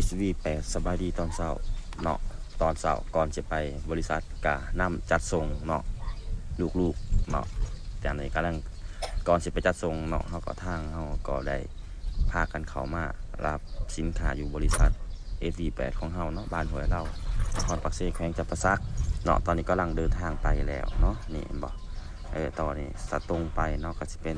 SV8 สบายดีตอนเช้าเนาะตอนเช้าก่อนจะไปบริษัทกะนำจัดส่งเนาะลูกๆเนาะแต่ในกำลังก่อนจะไปจัดส่งเนาะเฮาก็ทางเฮาก็ได้พากันเข้ามารับสินค้าอยู่บริษัท SV8 ของเฮาเนาะบ้านห้วยเรานครปักเซแขวงจับประซักเนาะตอนนี้กำลังเดินทางไปแล้วเนาะนี่เห็นบ่เออตอนนี้สตรงไปเนาะก็จะเป็น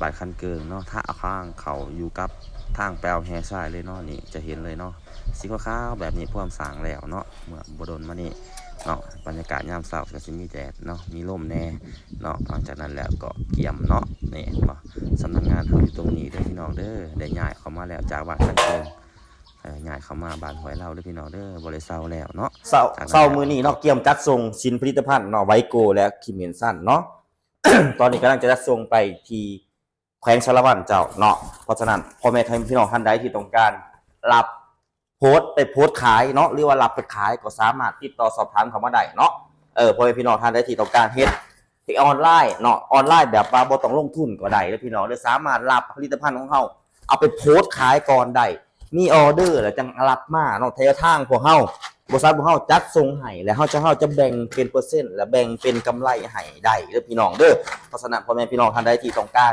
บายคันเกิงเนาะถ้าเอาข้างเขาอยู่กับ ทางแปลวแฮซ้ายเลยเนาะนี่จะเห็นเลยเนาะสีขาวๆแบบนี้พวกสางแล้วเนาะเมื่อบดนมานี่เนาะบรรยากาศยามเช้าก็จะมีแดดเนาะมีลมแน่เนาะหลังจากนั้นแล้วก็เกี่ยมเนาะนี่เนาะสำนักงานเขาอยู่ตรงนี้เด้อพี่น้องเด้อได้ย้ายเข้ามาแล้วจากบ้านคันเกิงเออย้ายเข้ามาบ้านหอยเราเด้อพี่น้องเด้อบริเซาแล้วเนาะเศร้าเศร้ามือนี้เนาะเกี่ยมจัดส่งสินผลิตภัณฑ์เนาะไวโกและคิมเมนสันเนาะตอนนี้กำลังจะจัดส่งไปที่ แขวงชาละวันเจ้าเนาะเพราะฉะนั้นพ่อแม่ท่านพี่น้องท่านใดที่ต้องการรับโพสต์ไปโพสต์ขายเนาะหรือว่ารับไปขายก็สามารถติดต่อสอบถามเขามาได้เนาะเออพ่อแม่พี่น้องท่านใดที่ต้องการเฮ็ดที่ออนไลน์เนาะออนไลน์แบบว่าบ่ต้องลงทุนก็ได้แล้วพี่น้องเด้อสามารถรับผลิตภัณฑ์ของเฮาเอาไปโพสต์ขายก่อนได้มีออเดอร์แล้วจังรับมาเนาะเททางพวกเฮาบริษัทของเฮาจัดส่งให้แล้วเฮาจะเฮาจะแบ่งเป็นเปอร์เซ็นต์และแบ่งเป็นกำไรให้ได้เด้อพี่น้องเด้อเพราะฉะนั้นพ่อแม่พี่น้องท่านใดที่ต้องการ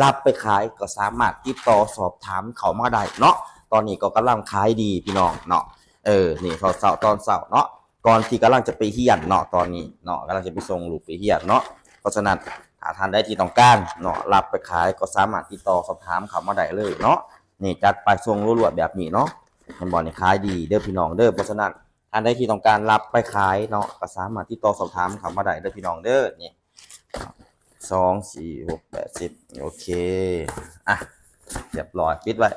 รับไปขายก็สามารถติดต่อสอบถามเขามาได้เนาะตอนนี้ก็กำลังขายดีพี่น้องเนาะเออนี่ตอนเสาร์ตอนเสาร์เนาะก่อนที่กำลังจะไปเฮียนเนาะตอนนี้เนาะกำลังจะไปส่งลูกไปเฮียนเนาะเพราะฉะนั้นถ้าทานใดที่ต้องการเนาะรับไปขายก็สามารถติดต่อสอบถามเขามาได้เลยเนาะนี่จัดไปส่งรวดๆแบบนี้เนาะเห็นบอลนี่ขายดีเด้อพี่น้องเด้อเพราะฉะนั้นท่านใดที่ต้องการรับไปขายเนาะก็สามารถที่ต่อสอบถามเขามาได้เด้อพี่น้องเด้อนี่ สองสี่หกแปดสิบโอเค อะเรียบร้อย ปิดไว้